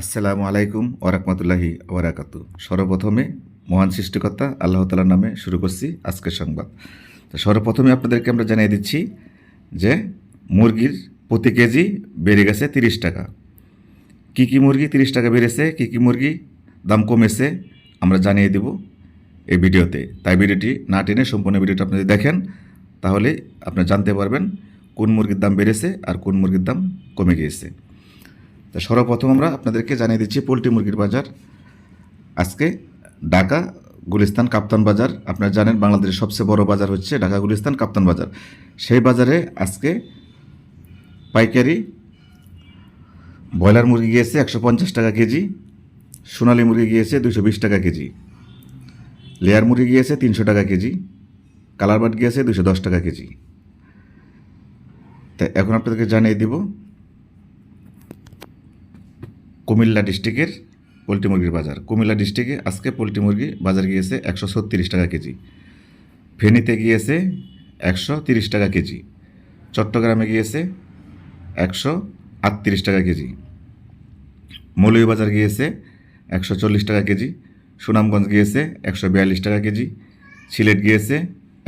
আসসালামু আলাইকুম ওরহমতুল্লাহি ওবরাকাতু সর্বপ্রথমে মহান সৃষ্টিকর্তা আল্লাহ তালার নামে শুরু করছি আজকের সংবাদ। তো সর্বপ্রথমে আপনাদেরকে আমরা জানিয়ে দিচ্ছি যে মুরগির প্রতি কেজি বেড়ে গেছে তিরিশ টাকা। কী কী মুরগি তিরিশ টাকা বেড়েছে, কী কী মুরগি দাম কমেছে, আমরা জানিয়ে দেব এই ভিডিওতে। তাই ভিডিওটি না টেনে সম্পূর্ণ ভিডিওটি আপনি যদি দেখেন, তাহলে আপনি জানতে পারবেন কোন মুরগির দাম বেড়েছে আর কোন মুরগির দাম কমে গিয়েছে। তো সর্বপ্রথম আমরা আপনাদেরকে জানিয়ে দিচ্ছি পোলট্রি মুরগির বাজার। আজকে ঢাকা গুলিস্তান কাপ্তান বাজার। আপনারা জানেন বাংলাদেশের সবচেয়ে বড় বাজার হচ্ছে ঢাকা গুলিস্তান কাপ্তান বাজার। সেই বাজারে আজকে পাইকারি ব্রয়লার মুরগি গিয়েছে একশো পঞ্চাশ টাকা কেজি, সোনালী মুরগি গিয়েছে দুশো বিশ টাকা কেজি, লেয়ার মুরগি গিয়েছে তিনশো টাকা কেজি, কালার বাট গিয়েছে দুশো দশ টাকা কেজি। তা এখন আপনাদেরকে জানিয়ে দিব কুমিল্লা ডিস্ট্রিক্টের পোলট্রি মুরগির বাজার। কুমিল্লা ডিস্ট্রিক্টে আজকে পোলট্রি মুরগি বাজার গিয়েছে একশো ছত্রিশ টাকা কেজি। ফেনীতে গিয়েছে একশো তিরিশ টাকা কেজি। চট্টগ্রামে গিয়েছে একশো আটত্রিশ টাকা কেজি। মৌলভীবাজার গিয়েছে একশো চল্লিশ টাকা কেজি। সুনামগঞ্জ গিয়েছে একশো বিয়াল্লিশ টাকা কেজি। সিলেট গিয়েছে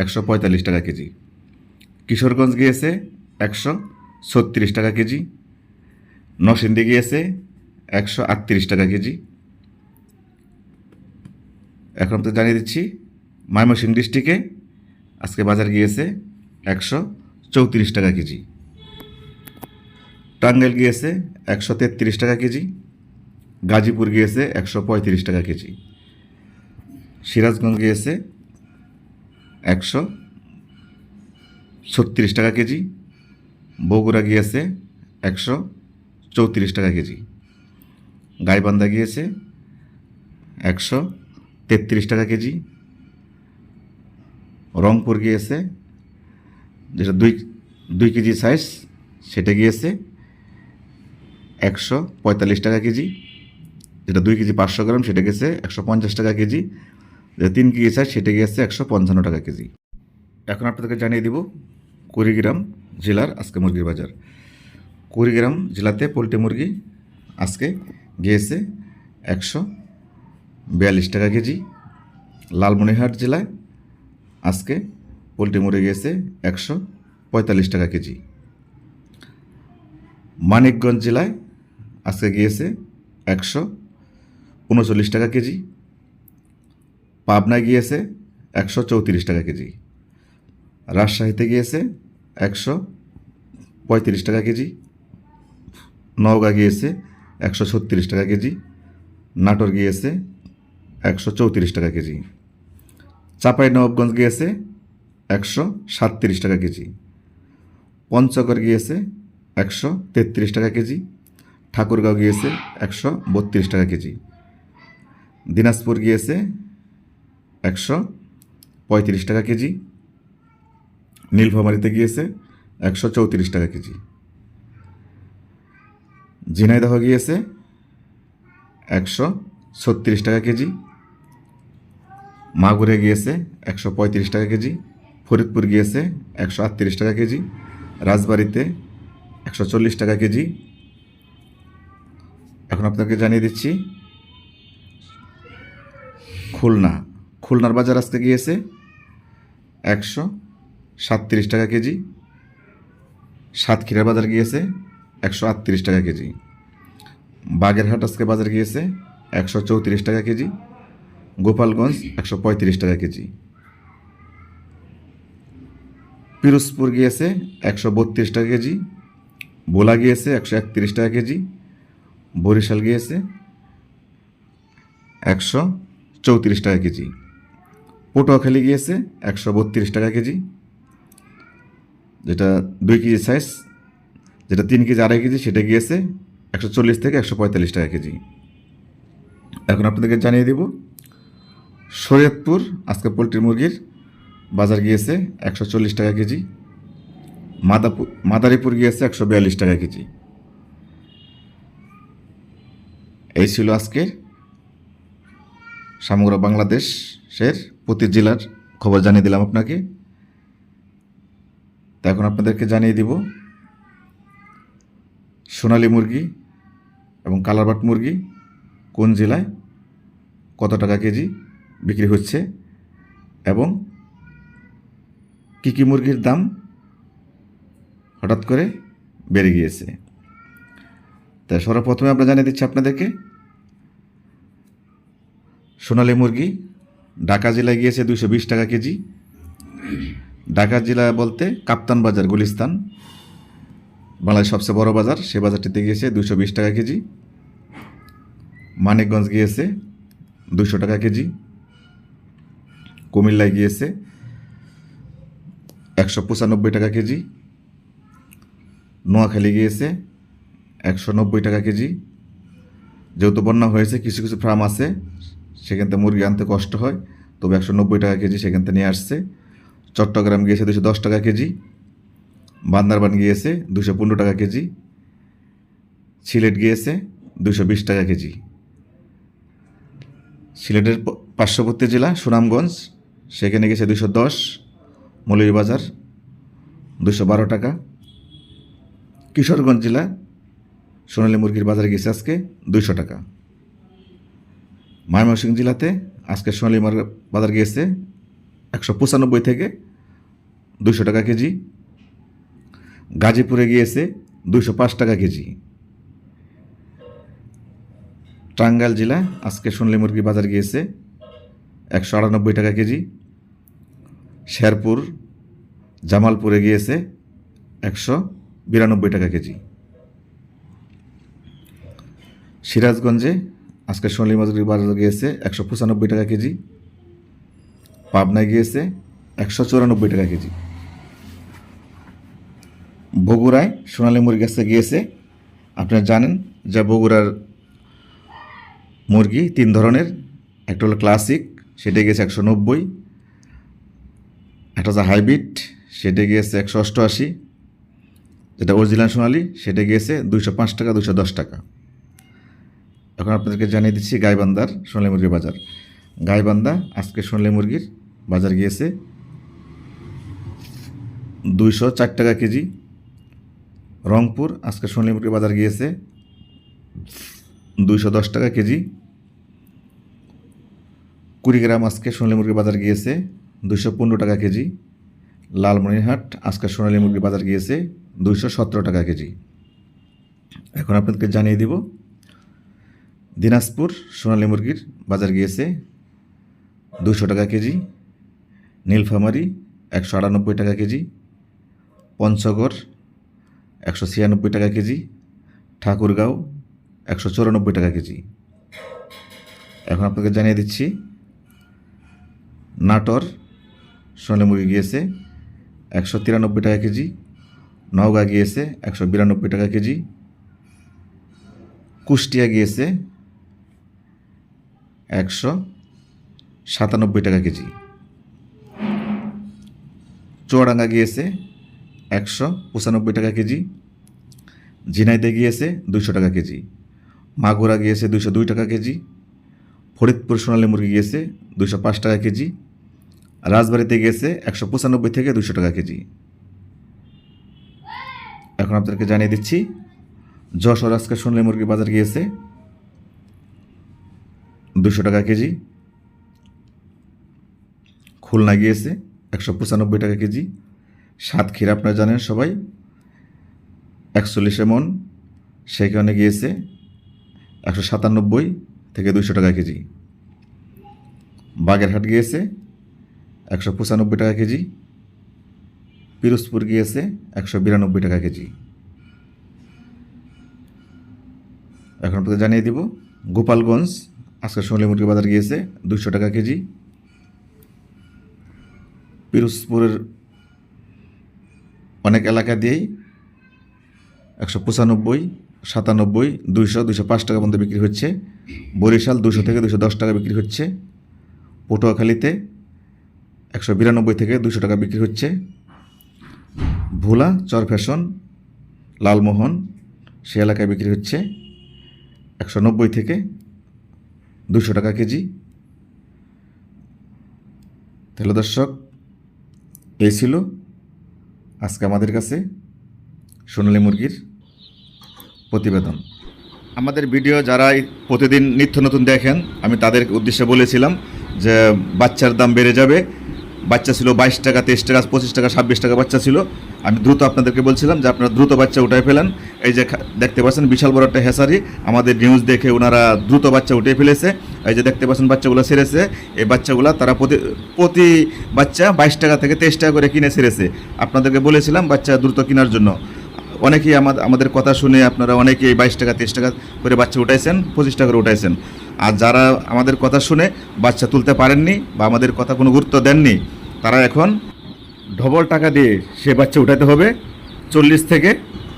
একশো পঁয়তাল্লিশ টাকা কেজি। কিশোরগঞ্জ গিয়েছে একশো ছত্রিশ টাকা কেজি। নরসিংদী গিয়েছে একশো আটত্রিশ টাকা কেজি। এখন তো জানিয়ে দিচ্ছি, ময়মনসিংহ ডিস্ট্রিক্টে আজকে বাজার গিয়েছে একশো চৌত্রিশ টাকা কেজি। টাঙ্গাইল গিয়েছে একশো তেত্রিশ টাকা কেজি। গাজীপুর গিয়েছে একশো পঁয়ত্রিশ টাকা কেজি। সিরাজগঞ্জ গিয়েছে একশো ছত্রিশ টাকা কেজি। বগুড়া গিয়েছে একশো চৌত্রিশ টাকা কেজি। গাইবান্ধা গিয়েছে, একশো তেত্রিশ টাকা কেজি। রংপুর গিয়েছে, যেটা দুই দুই কেজি সাইজ সেটা গিয়েছে, একশো পঁয়তাল্লিশ টাকা কেজি। যেটা দুই কেজি পাঁচশো গ্রাম, সেটা গেছে একশো পঞ্চাশ টাকা কেজি। যেটা তিন কেজি সাইজ সেটা গিয়েছে একশো পঞ্চান্ন টাকা কেজি। এখন আপনাদেরকে জানিয়ে দিব, কুড়িগ্রাম জেলার আজকে মুরগির বাজার। কুড়িগ্রাম জেলাতে পোলট্রি মুরগি আজকে গিয়েছে একশো বিয়াল্লিশ টাকা কেজি লালমনিরহাট জেলায় আজকে পোলট্রি মুরগি গিয়েছে একশো পঁয়তাল্লিশ টাকা কেজি। মানিকগঞ্জ জেলায় আজকে গিয়েছে একশো উনচল্লিশ টাকা কেজি। পাবনা গিয়েছে একশো চৌত্রিশ টাকা কেজি। রাজশাহীতে গিয়েছে একশো পঁয়ত্রিশ টাকা কেজি। নওগাঁ গিয়েছে একশো ছত্রিশ টাকা কেজি, নাটোর গিয়েছে একশো চৌত্রিশ টাকা কেজি, চাপাই নবাবগঞ্জ গিয়েছে একশো সাতত্রিশ টাকা কেজি, পঞ্চগড় গিয়েছে একশো তেত্রিশ টাকা কেজি, ঠাকুরগাঁও গিয়েছে একশো বত্রিশ টাকা কেজি, দিনাজপুর গিয়েছে একশো পঁয়ত্রিশ টাকা কেজি, নীলফামারিতে গিয়েছে একশো চৌত্রিশ টাকা কেজি। ঝিনাইদহ গিয়েছে, একশো ছত্রিশ টাকা কেজি। মাগুরে গিয়েছে, একশো পঁয়ত্রিশ টাকা কেজি। ফরিদপুর গিয়েছে, একশো আটত্রিশ টাকা কেজি। রাজবাড়িতে একশো চল্লিশ টাকা কেজি। এখন আপনাকে জানিয়ে দিচ্ছি, খুলনা। খুলনার বাজার আজকে গিয়েছে, একশো সাতত্রিশ টাকা কেজি। সাতক্ষীরার বাজার গিয়েছে একশো আটত্রিশ টাকা কেজি। বাগেরহাট আজকে বাজার গিয়েছে একশো চৌত্রিশ টাকা কেজি। গোপালগঞ্জ একশো পঁয়ত্রিশ টাকা কেজি। পিরোজপুর গিয়েছে একশো বত্রিশ টাকা কেজি। বোলা গিয়েছে একশো একত্রিশ টাকা কেজি। বরিশাল গিয়েছে একশো চৌত্রিশ টাকা কেজি। পটুয়াখালী গিয়েছে একশো বত্রিশ টাকা কেজি। যেটা দুই কেজি সাইজ যেটা তিন কেজি, আড়াই কেজি, সেটা গিয়েছে একশো চল্লিশ থেকে একশো পঁয়তাল্লিশ টাকা কেজি। এখন আপনাদেরকে জানিয়ে দেব, শরীয়তপুর, আজকে পোলট্রি মুরগির বাজার গিয়েছে একশো চল্লিশ টাকা কেজি মাদাপুর মাদারীপুর গিয়েছে একশো বিয়াল্লিশ টাকা কেজি। এই ছিল আজকের সমগ্র বাংলাদেশের প্রতি জেলার খবর, জানিয়ে দিলাম আপনাকে। তা এখন আপনাদেরকে জানিয়ে দিব সোনালী মুরগি এবং কালারবাট মুরগি কোন জেলায় কত টাকা কেজি বিক্রি হচ্ছে এবং কী কী মুরগির দাম হঠাৎ করে বেড়ে গিয়েছে? তাই সর্বপ্রথমে আমরা জানিয়ে দিচ্ছি আপনাদেরকে, সোনালী মুরগি ঢাকা জেলায় গিয়েছে দুশো বিশ টাকা কেজি। ঢাকা জেলা বলতে কাপ্তান বাজার, গুলিস্তান। বাংলাদেশের সবচেয়ে বড় বাজার, সে বাজারটিতে গিয়েছে দুশো বিশ টাকা কেজি। মানিকগঞ্জ গিয়েছে দুশো টাকা কেজি। কুমিল্লায় গিয়েছে একশো পঁচানব্বই টাকা কেজি। নোয়াখালী গিয়েছে একশো নব্বই টাকা কেজি। যেহেতু বন্যা হয়েছে, কিছু কিছু ফার্ম আছে, সেখান থেকে মুরগি আনতে কষ্ট হয়, তবে একশো নব্বই টাকা কেজি সেখান থেকে নিয়ে আসছে। চট্টগ্রাম গিয়েছে দুশো দশ টাকা কেজি। বান্দারবান গিয়েছে দুশো পনেরো টাকা কেজি। সিলেট গিয়েছে দুশো বিশ টাকা কেজি। সিলেটের পার্শ্ববর্তী জেলা সুনামগঞ্জ, সেখানে গেছে দুশো। দশ মৌলভীবাজার দুশো বারো টাকা। কিশোরগঞ্জ জেলা সোনালী মুরগির বাজারে গেছে আজকে দুইশো টাকা। ময়মনসিংহ জেলাতে আজকে সোনালী বাজার গিয়েছে একশো পঁচানব্বই থেকে দুশো টাকা কেজি। গাজীপুরে গিয়েছে দুশো পাঁচ টাকা কেজি। টাঙ্গাইল জেলা, আজকে সোনালী মুরগি বাজার গিয়েছে একশো আটানব্বই টাকা কেজি। শেরপুর, জামালপুরে গিয়েছে একশো বিরানব্বই টাকা কেজি। সিরাজগঞ্জে আজকে সোনালী মুরগির বাজার গিয়েছে একশো পঁচানব্বই টাকা কেজি। পাবনায় গিয়েছে একশো চুরানব্বই টাকা কেজি। বগুড়ায় সোনালী মুরগি কাছে গিয়েছে। আপনারা জানেন যে বগুড়ার মুরগি তিন ধরনের। একটা হলো ক্লাসিক, সেটা গিয়েছে একশো নব্বই। একটা হচ্ছে হাইব্রিড, সেটা গিয়েছে একশো অষ্টআশি। যেটা অরিজিনাল সোনালি, সেটা গিয়েছে দুইশো পাঁচ টাকা দুশো দশ টাকা। এখন আপনাদেরকে জানিয়ে দিচ্ছি গাইবান্ধার সোনালী মুরগির বাজার। গাইবান্ধা আজকে সোনালী মুরগির বাজার গিয়েছে দুইশো চার টাকা কেজি। রংপুর, আজকে সোনালী মুরগির বাজার গিয়েছে দুইশো দশ টাকা কেজি। কুড়িগ্রাম আজকে সোনালী মুরগির বাজার গিয়েছে দুইশো পনেরো টাকা কেজি। লালমনিরহাট আজকে সোনালী মুরগির বাজার গিয়েছে দুইশো সতেরো টাকা কেজি। এখন আপনাদেরকে জানিয়ে দিব, দিনাজপুর সোনালী মুরগির বাজার গিয়েছে দুশো টাকা কেজি, নীলফামারি একশো আটানব্বই টাকা কেজি, পঞ্চগড় একশো ছিয়ানব্বই টাকা কেজি, ঠাকুরগাঁও একশো চুরানব্বই টাকা কেজি। এখন আপনাকে জানিয়ে দিচ্ছি, নাটোর সোনালী মুরগি গিয়েছে একশো তিরানব্বই টাকা কেজি, নওগাঁ গিয়েছে একশো বিরানব্বই টাকা কেজি, কুষ্টিয়া গিয়েছে একশো সাতানব্বই টাকা কেজি। চুয়াডাঙ্গা গিয়েছে একশো পঁচানব্বই টাকা কেজি। ঝিনাইতে গিয়েছে দুশো টাকা কেজি। মাগুরা গিয়েছে দুশো দুই টাকা কেজি। ফরিদপুর সোনালী মুরগি গিয়েছে দুশো পাঁচ টাকা কেজি। রাজবাড়িতে গিয়েছে একশো পঁচানব্বই থেকে দুশো টাকা কেজি। এখন আপনাদেরকে জানিয়ে দিচ্ছি, যশোর আজকে সোনালী মুরগি বাজার গিয়েছে দুশো টাকা কেজি। খুলনা গিয়েছে একশো পঁচানব্বই টাকা কেজি। সাতক্ষীরা আপনারা জানেন সবাই। একচল্লিশে মন সেখানে গিয়েছে একশো সাতানব্বই থেকে দুশো টাকা কেজি। বাগেরহাট গিয়েছে একশো পঁচানব্বই টাকা কেজি। পিরোজপুর গিয়েছে একশো বিরানব্বই টাকা কেজি। এখন আপনাদের জানিয়ে দিব, গোপালগঞ্জ, আজকে সোনালী মুরগি বাজার গিয়েছে দুশো টাকা কেজি। পিরোজপুরের অনেক এলাকা দিয়েই একশো পঁচানব্বই, সাতানব্বই, দুইশো দুশো পাঁচ টাকা পর্যন্ত বিক্রি হচ্ছে। বরিশাল দুশো থেকে দুশো দশ টাকা বিক্রি হচ্ছে। পটুয়াখালীতে একশো বিরানব্বই থেকে দুশো টাকা বিক্রি হচ্ছে। ভোলা, চর ফ্যাশন, লালমোহন, সে এলাকায় বিক্রি হচ্ছে একশো নব্বই থেকে দুশো টাকা কেজি। তাহলে দর্শক, এই ছিল আজকে আমাদের কাছে সোনালী মুরগির প্রতিবেদন। আমাদের ভিডিও যারা প্রতিদিন নিত্য নতুন দেখেন, আমি তাদের উদ্দেশ্যে বলেছিলাম যে বাচ্চার দাম বেড়ে যাবে। বাচ্চা ছিল বাইশ টাকা, তেইশ টাকা, পঁচিশ টাকা, ছাব্বিশ টাকা বাচ্চা ছিল। আমি দ্রুত আপনাদেরকে বলছিলাম যে আপনারা দ্রুত বাচ্চা উঠে ফেলেন। এই যে দেখতে পাচ্ছেন বিশাল বড় একটা হেসারি, আমাদের নিউজ দেখে ওনারা দ্রুত বাচ্চা উঠে ফেলেছে। এই যে দেখতে পাচ্ছেন বাচ্চাগুলো সেরেছে। এই বাচ্চাগুলো তারা প্রতি প্রতি বাচ্চা বাইশ টাকা থেকে তেইশ টাকা করে কিনে সেরেছে। আপনাদেরকে বলেছিলাম বাচ্চা দ্রুত কেনার জন্য। অনেকেই আমাদের আমাদের কথা শুনে আপনারা অনেকেই বাইশ টাকা, তেইশ টাকা করে বাচ্চা উঠাইছেন, পঁচিশ টাকা করে উঠাইছেন। আর যারা আমাদের কথা শুনে বাচ্চা তুলতে পারেননি বা আমাদের কথা কোনো গুরুত্ব দেননি, তারা এখন ডবল টাকা দিয়ে সে বাচ্চা উঠাতে হবে, চল্লিশ থেকে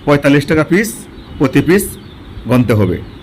পঁয়তাল্লিশ টাকা পিস প্রতি পিস গনতে হবে।